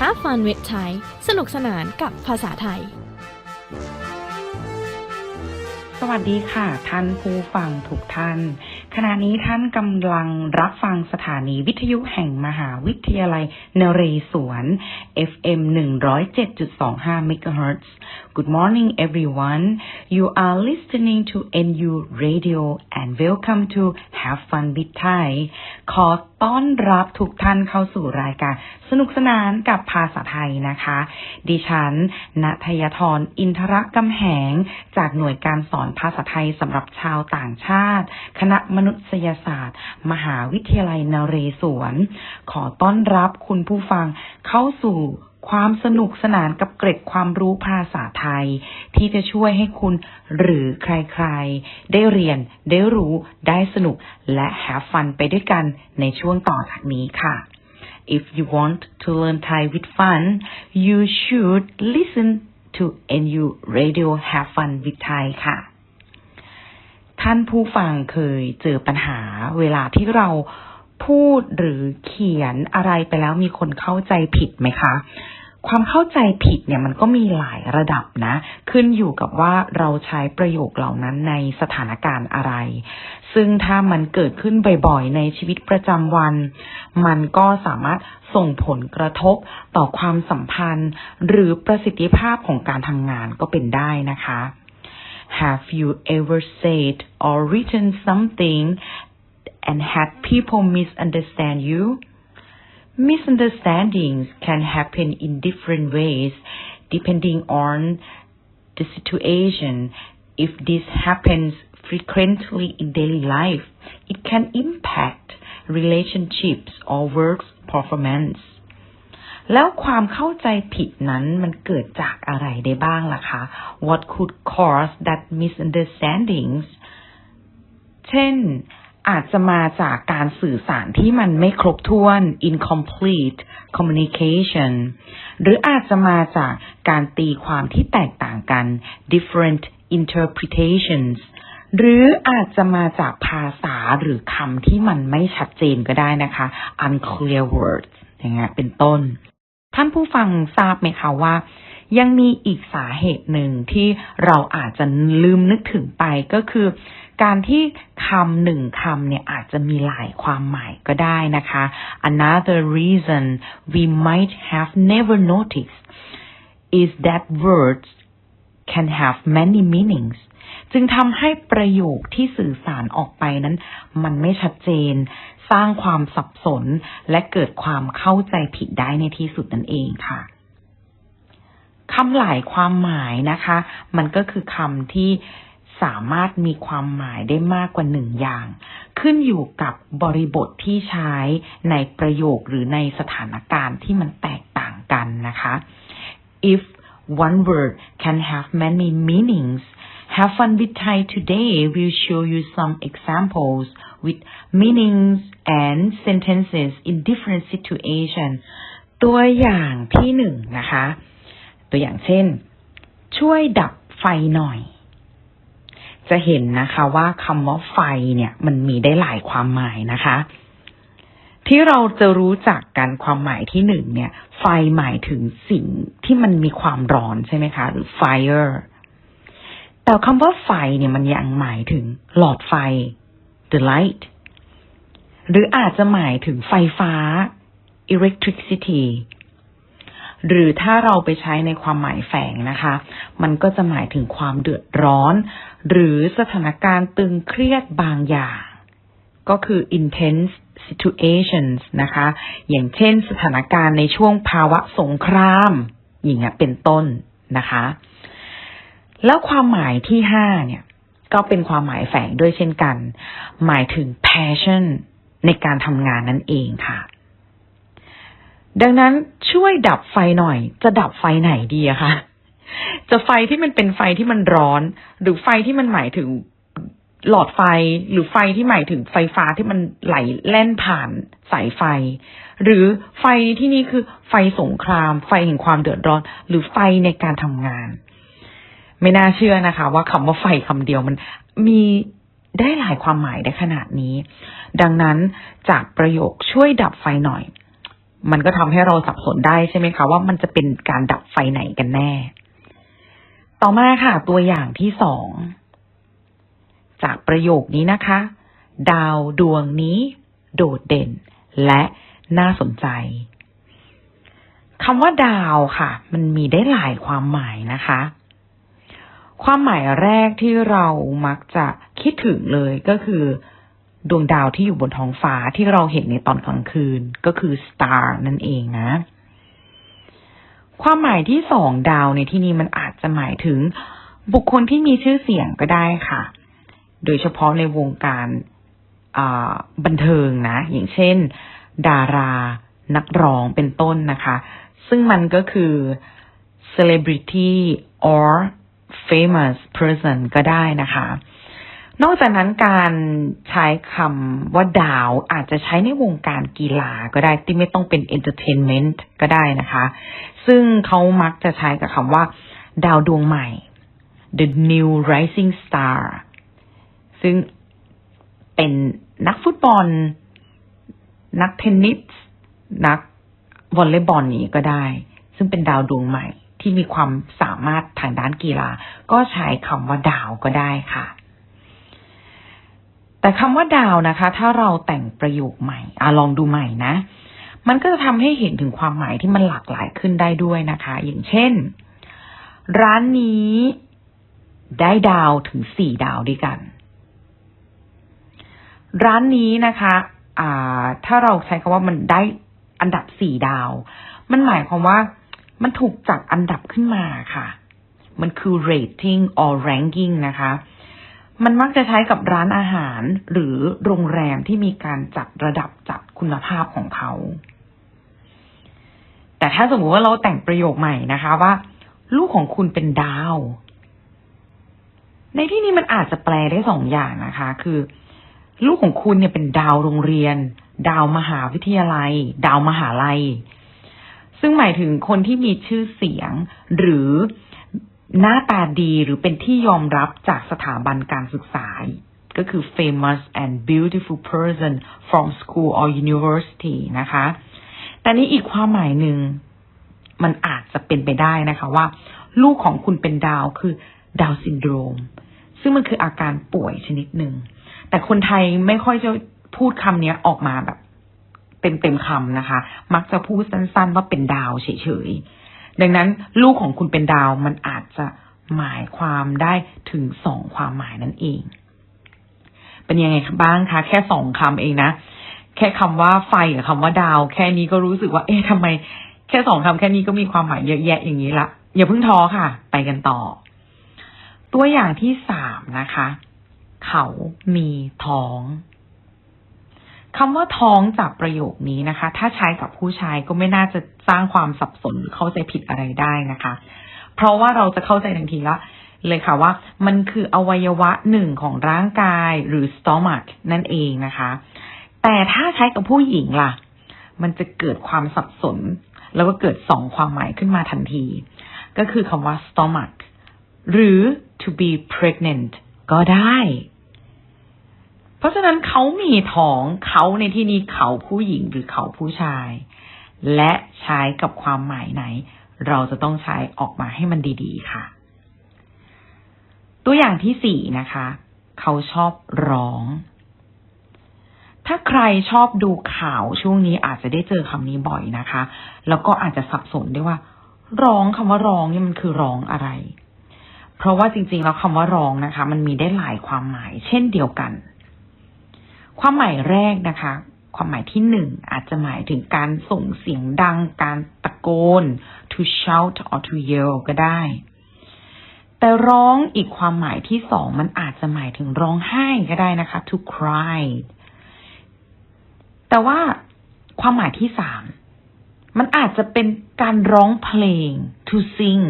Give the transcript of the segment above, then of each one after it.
Have fun with Thai สนุกสนานกับภาษาไทย สวัสดีค่ะ ท่านผู้ฟังทุกท่าน ขณะนี้ท่านกำลังรับฟังสถานีวิทยุแห่งมหาวิทยาลัยนเรศวร FM 107.25 MHz Good morning everyone you are listening to NU Radio and welcome to Have Fun with Thai ขอ ต้อนรับทุกท่านเข้าสู่รายการสนุกสนานกับภาษาไทยนะคะ ดิฉันณทยทรอินทรกำแหง จากหน่วยการสอนภาษาไทยสำหรับชาวต่างชาติ คณะมนุษยศาสตร์ มหาวิทยาลัยนเรศวร ขอต้อนรับคุณผู้ฟังเข้าสู่ ความสนุกสนานกับเกร็ดความรู้ภาษาไทย ที่จะช่วยให้คุณหรือใครๆ ได้เรียน ได้รู้ ได้สนุก และ have fun ไปด้วยกันในช่วงต่อจากนี้ค่ะ If you want to learn Thai with fun, you should listen to NU Radio Have Fun with Thai ค่ะ ท่านผู้ฟังเคยเจอปัญหาเวลาที่เราพูดหรือเขียนอะไรไปแล้วมีคนเข้าใจผิดไหมคะ ความเข้าใจผิดเนี่ยมันก็มีหลายระดับนะ ขึ้นอยู่กับว่าเราใช้ประโยคเหล่านั้นในสถานการณ์อะไร ซึ่งถ้ามันเกิดขึ้นบ่อยๆ ในชีวิตประจำวัน มันก็สามารถส่งผลกระทบต่อความสัมพันธ์ หรือประสิทธิภาพของการทำงานก็เป็นได้นะคะ Have you ever said or written something and had people misunderstand you? Misunderstandings can happen in different ways depending on the situation. If this happens frequently in daily life, it can impact relationships or work performance. แล้วความเข้าใจผิดนั้นมันเกิดจากอะไรได้บ้างล่ะคะ What could cause that misunderstandings เช่น อาจจะมาจากการสื่อสารที่มันไม่ครบถ้วน incomplete communication หรืออาจจะมาจากการตีความที่แตกต่างกัน different interpretations หรืออาจจะมาจากภาษาหรือคำที่มันไม่ชัดเจนก็ได้นะคะ unclear words อย่างเงี้ยเป็นต้น ท่านผู้ฟังทราบไหมคะว่า ยังมีอีกสาเหตุหนึ่งที่เราอาจจะลืมนึกถึงไปก็คือ การที่คำหนึ่งคำเนี่ยอาจจะมีหลายความหมายก็ได้นะคะ Another reason we might have never noticed is that words can have many meanings จึงทำให้ประโยคที่สื่อสารออกไปนั้น มันไม่ชัดเจน สร้างความสับสน และเกิดความเข้าใจผิดได้ในที่สุดนั่นเองค่ะคำหลายความหมายนะคะ มันก็คือคำที่ สามารถมีความหมายได้มากกว่าหนึ่งอย่าง ขึ้นอยู่กับบริบทที่ใช้ในประโยคหรือในสถานการณ์ที่มันแตกต่างกันนะคะ if one word can have many meanings Have fun with Thai today. We'll show you some examples with meanings and sentences in different situations. ตัวอย่างที่หนึ่งนะคะ ตัวอย่างเช่น ช่วยดับไฟหน่อย จะเห็นนะคะว่าคำว่าไฟเนี่ย มันมีได้หลายความหมายนะคะ ที่เราจะรู้จักกันความหมายที่หนึ่งเนี่ย ไฟหมายถึงสิ่งที่มันมีความร้อนใช่ไหมคะ หรือ fire แต่คำว่าไฟเนี่ยมันยังหมายถึงหลอดไฟ the light หรืออาจจะหมายถึงไฟฟ้า electricity หรือถ้าเราไปใช้ในความหมายแฝงนะคะ มันก็จะหมายถึงความเดือดร้อน หรือสถานการณ์ตึงเครียดบางอย่าง ก็คือ intense situations นะคะ อย่างเช่นสถานการณ์ในช่วงภาวะสงคราม อย่างเงี้ยเป็นต้นนะคะ แล้วความหมายที่ห้าเนี่ย ก็เป็นความหมายแฝงด้วยเช่นกัน หมายถึง passion ในการทำงานนั่นเองค่ะ ดังนั้นช่วยดับไฟหน่อย จะดับไฟไหนดีอะคะจะไฟที่มันเป็นไฟที่มันร้อน หรือไฟที่มันหมายถึงหลอดไฟ หรือไฟที่หมายถึงไฟฟ้าที่มันไหลแล่นผ่านสายไฟ หรือไฟที่นี่คือไฟสงคราม ไฟแห่งความเดือดร้อน หรือไฟในการทำงาน ไม่น่าเชื่อนะคะ ว่าคำว่าไฟคำเดียวมันมีได้หลายความหมายได้ขนาดนี้ ดังนั้นจากประโยคช่วยดับไฟหน่อย มันก็ทำให้เราสับสนได้ใช่ไหมคะว่ามันจะเป็นการดับไฟไหนกันแน่ ต่อมาค่ะ ตัวอย่างที่สองจากประโยคนี้นะคะ ดาวดวงนี้ โดดเด่น และน่าสนใจคำว่าดาวค่ะ มันมีได้หลายความหมายนะคะ ความหมายแรกที่เรามักจะคิดถึงเลยก็คือ ดวงดาวที่อยู่บนท้องฟ้าที่เราเห็นในตอนกลางคืนก็คือ star นั่นเองนะ ความหมายที่สองดาวในที่นี้มันอาจจะหมายถึงบุคคลที่มีชื่อเสียงก็ได้ค่ะ โดยเฉพาะในวงการบันเทิงนะ อย่างเช่น ดารานักร้องเป็นต้นนะคะ ซึ่งมันก็คือ celebrity or famous person ก็ได้นะคะ นอกจากนั้นการใช้คำว่าดาวอาจจะใช้ในวงการกีฬาก็ได้ที่ไม่ต้องเป็น entertainment ก็ได้นะคะ ซึ่งเขามักจะใช้กับคำว่า ดาวดวงใหม่ the new rising star ซึ่งเป็นนักฟุตบอล นักเทนนิส นักวอลเลย์บอลนี้ก็ได้ ซึ่งเป็นดาวดวงใหม่ที่มีความสามารถทางด้านกีฬา ก็ใช้คำว่าดาวก็ได้ค่ะ แต่คำว่าดาวนะคะ ถ้าเราแต่งประโยคใหม่อลองดูใหม่นะ มันก็จะทำให้เห็นถึงความหมายที่มันหลากหลายขึ้นได้ด้วยนะคะ อย่างเช่น ร้านนี้ได้ดาวถึงสี่ดาวด้วยกัน ร้านนี้นะคะอ่าถ้าเราใช้คำว่ามันได้อันดับสี่ดาว มันหมายความว่ามันถูกจัดอันดับขึ้นมาค่ะ มันคือ rating or ranking นะคะ มันมักจะใช้กับร้านอาหารหรือโรงแรมที่มีการจัดระดับจัดคุณภาพของเขา แต่ถ้าสมมติว่าเราแต่งประโยคใหม่นะคะว่า ลูกของคุณเป็นดาว ในที่นี้มันอาจจะแปลได้สองอย่างนะคะ คือ ลูกของคุณเนี่ยเป็นดาวโรงเรียน ดาวมหาวิทยาลัย ดาวมหาลัย ซึ่งหมายถึงคนที่มีชื่อเสียงหรือ หน้าตาดีหรือเป็นที่ยอมรับจากสถาบันการศึกษา ก็คือ famous and beautiful person from school or university นะคะ แต่นี้อีกความหมายหนึ่ง มันอาจจะเป็นไปได้นะคะว่า ลูกของคุณเป็นดาวคือดาวซินโดรม ซึ่งมันคืออาการป่วยชนิดหนึ่ง แต่คนไทยไม่ค่อยจะพูดคำนี้ออกมาแบบเต็มเต็มคำนะคะ มักจะพูดสั้นๆว่าเป็นดาวเฉยๆ ดังนั้นลูกของคุณเป็นดาวมันอาจจะหมายความได้ถึงสองความหมายนั่นเอง เป็นยังไงบ้างคะ แค่สองคำเองนะ แค่คำว่าไฟกับคำว่าดาว แค่นี้ก็รู้สึกว่า เอ๊ะทำไม แค่สองคำแค่นี้ก็มีความหมายเยอะแยะอย่างนี้ละอย่าเพิ่งท้อค่ะ ไปกันต่อ ตัวอย่างที่สามนะคะ เขามีท้อง คำว่าท้องจากประโยคนี้นะคะ ถ้าใช้กับผู้ชายก็ไม่น่าจะสร้างความสับสนหรือเข้าใจผิดอะไรได้นะคะ เพราะว่าเราจะเข้าใจทันทีละเลยค่ะว่า มันคืออวัยวะหนึ่งของร่างกายหรือ stomach นั่นเองนะคะ แต่ถ้าใช้กับผู้หญิงล่ะ มันจะเกิดความสับสน แล้วก็เกิดสองความหมายขึ้นมาทันที ก็คือคำว่า stomach หรือ to be pregnant ก็ได้ เพราะฉะนั้นเขามีท้องเขาในที่นี้เขาผู้หญิงหรือเขาผู้ชาย และใช้กับความหมายไหน เราจะต้องใช้ออกมาให้มันดีๆค่ะ ตัวอย่างที่สี่นะคะ เขาชอบร้อง ถ้าใครชอบดูข่าวช่วงนี้อาจจะได้เจอคำนี้บ่อยนะคะ แล้วก็อาจจะสับสนได้ว่า ร้องคำว่าร้องนี่มันคือร้องอะไร เพราะว่าจริงๆแล้วคำว่าร้องนะคะ มันมีได้หลายความหมาย เช่นเดียวกัน ความหมายแรกนะคะ ความหมายที่หนึ่งอาจจะหมายถึงการส่งเสียงดัง การตะโกน to shout or to yell ก็ได้ แต่ร้องอีกความหมายที่สองมันอาจจะหมายถึงร้องไห้ก็ได้นะคะ to cry แต่ว่าความหมายที่สามมันอาจจะเป็นการร้องเพลง to sing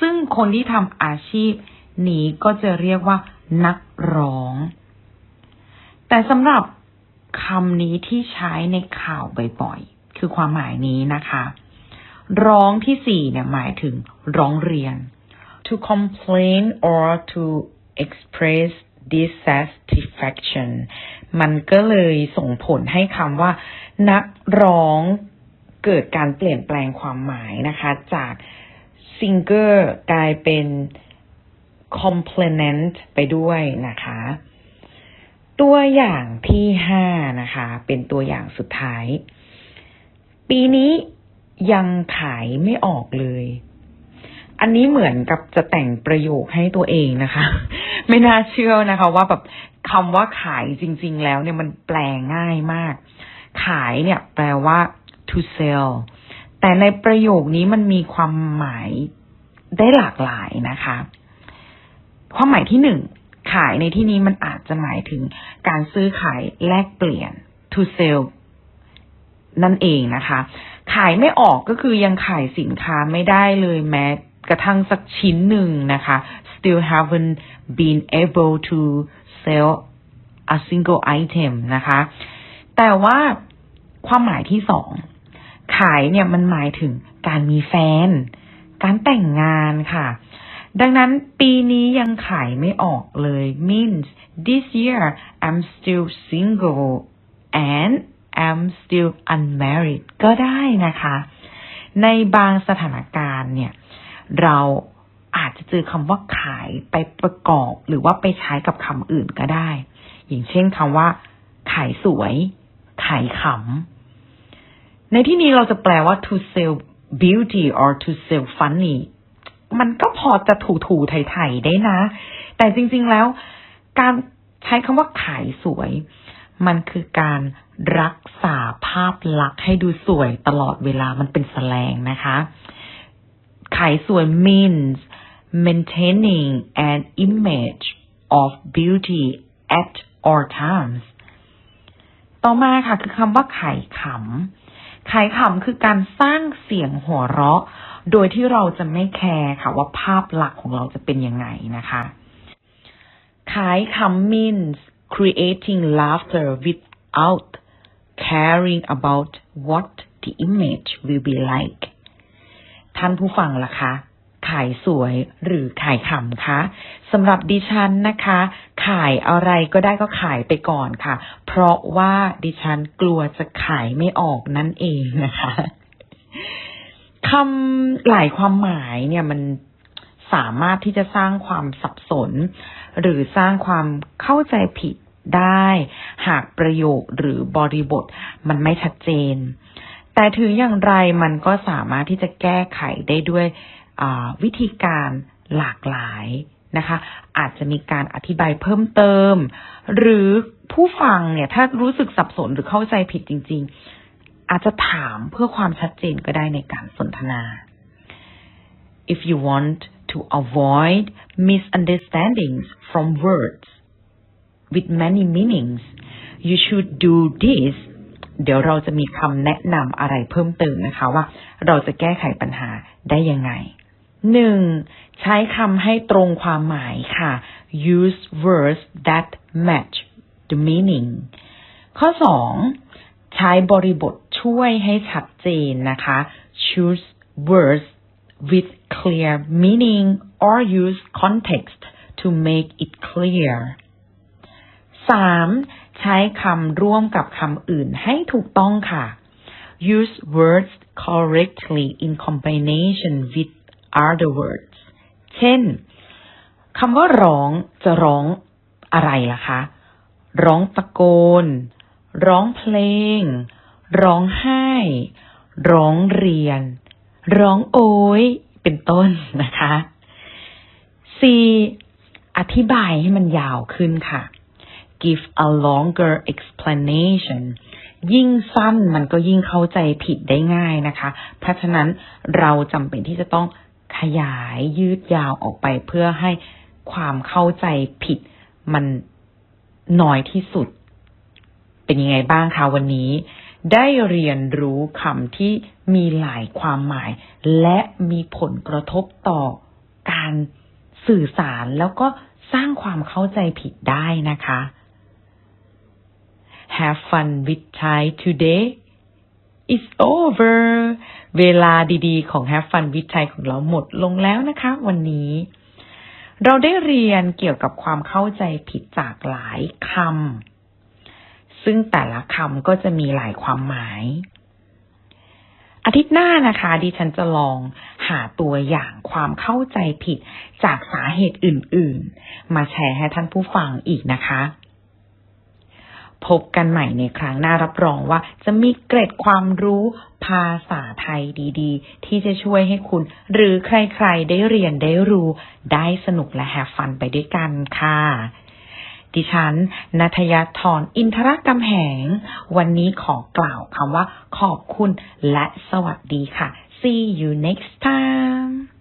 ซึ่งคนที่ทำอาชีพนี้ก็จะเรียกว่านักร้อง แต่สำหรับคำนี้ที่ใช้ในข่าวบ่อยๆ คือความหมายนี้นะคะ ร้องที่สี่เนี่ยหมายถึงร้องเรียน to complain or to express dissatisfaction มันก็เลยส่งผลให้คำว่า นักร้องเกิดการเปลี่ยนแปลงความหมายนะคะ จาก singer กลายเป็น complement ไปด้วยนะคะ ตัวอย่างที่ห้านะคะ เป็นตัวอย่างสุดท้าย ปีนี้ยังขายไม่ออกเลย อันนี้เหมือนกับจะแต่งประโยคให้ตัวเองนะคะ ไม่น่าเชื่อนะคะ ว่าแบบคำว่าขายจริง ๆ แล้วเนี่ยมันแปลง่ายมาก ขายเนี่ย แปลว่า to sell แต่ในประโยคนี้มันมีความหมายได้หลากหลายนะคะ ความหมายที่หนึ่ง ขายในที่นี้มันอาจจะหมายถึงการซื้อขายแลกเปลี่ยน to sell นั่นเองนะคะ ขายไม่ออกก็คือยังขายสินค้าไม่ได้เลยแม้กระทั่งสักชิ้นหนึ่งนะคะ still haven't been able to sell a single item นะคะ แต่ว่าความหมายที่สอง ขายเนี่ยมันหมายถึงการมีแฟน การแต่งงานค่ะ ดังนั้นปีนี้ยังขายไม่ออกเลย means this year I'm still single and I'm still unmarried ก็ได้นะคะ ในบางสถานการณ์เนี่ย เราอาจจะเจอคำว่าขายไปประกอบ หรือว่าไปใช้กับคำอื่นก็ได้ อย่างเช่นคำว่า ขายสวย ขายขำในที่นี้เราจะแปลว่า to sell beauty or to sell funny มันก็พอจะถูถูไทยๆได้นะ แต่จริงๆแล้ว การใช้คำว่าขายสวย มันคือการรักษาภาพลักษณ์ให้ดูสวยตลอดเวลามันเป็นแสลงนะคะ ขายสวย means maintaining an image of beauty at all times ต่อมาค่ะคือคำว่าขายขำขายขำคือการสร้างเสียงหัวเราะ โดยที่เราจะไม่แคร์ค่ะว่าภาพลักษณ์ของเราจะเป็นยังไงนะคะขายขำ means creating laughter without caring about what the image will be like ท่านผู้ฟังล่ะคะขายสวยหรือขายขำคะสำหรับดิฉันนะคะ ขายอะไรก็ได้ก็ขายไปก่อนค่ะ เพราะว่าดิฉันกลัวจะขายไม่ออกนั่นเองนะคะ คำหลายความหมายเนี่ยมันสามารถที่จะสร้างความสับสน หรือสร้างความเข้าใจผิดได้ หากประโยคหรือบริบทมันไม่ชัดเจน แต่ถืออย่างไรมันก็สามารถที่จะแก้ไขได้ด้วยวิธีการหลากหลายนะคะ อาจจะมีการอธิบายเพิ่มเติม หรือผู้ฟังเนี่ยถ้ารู้สึกสับสนหรือเข้าใจผิดจริง ๆ อาจจะถามเพื่อความชัดเจนก็ได้ในการสนทนา if you want to avoid misunderstandings from words with many meanings you should do this เดี๋ยวเราจะมีคำแนะนำอะไรเพิ่มเติมนะคะว่า เราจะแก้ไขปัญหาได้ยังไงหนึ่งใช้คำให้ตรงความหมายค่ะ use words that match the meaning ข้อสอง ใช้บริบทช่วยให้ชัดเจนนะคะ choose words with clear meaning or use context to make it clear สามใช้คำร่วมกับคำอื่นให้ถูกต้องค่ะ use words correctly in combination with other words เช่นคำว่าร้องจะร้องอะไรล่ะคะ ร้องตะโกน ร้องเพลง ร้องไห้ ร้องเรียน ร้องโอยเป็นต้นนะคะ 4. อธิบายให้มันยาวขึ้นค่ะ give a longer explanation ยิ่งสั้นมันก็ยิ่งเข้าใจผิดได้ง่ายนะคะ เพราะฉะนั้นเราจำเป็นที่จะต้องขยายยืดยาวออกไปเพื่อให้ความเข้าใจผิดมันน้อยที่สุด เป็นยังไงบ้างคะวันนี้ ได้เรียนรู้คำที่มีหลายความหมาย และมีผลกระทบต่อการสื่อสารแล้วก็สร้างความเข้าใจผิดได้นะคะ Have fun with Thai today It's over เวลาดีๆ ของ Have fun with Thai ของเราหมดลงแล้วนะคะ วันนี้ เราได้เรียนเกี่ยวกับความเข้าใจผิดจากหลายคำ ซึ่งแต่ละคำก็จะมีหลายความหมาย อาทิตย์หน้านะคะ ดิฉันจะลองหาตัวอย่างความเข้าใจผิดจากสาเหตุอื่นๆ มาแชร์ให้ท่านผู้ฟังอีกนะคะ พบกันใหม่ในครั้งหน้ารับรองว่าจะมีเกร็ดความรู้ภาษาไทยดีๆ ที่จะช่วยให้คุณ หรือใครๆ ได้เรียนได้รู้ ได้สนุกและแฮฟฟันไปด้วยกันค่ะ ดิฉันนัทยาธรอินทรกำแหง วันนี้ขอกล่าวคำว่าขอบคุณและสวัสดีค่ะ see you next time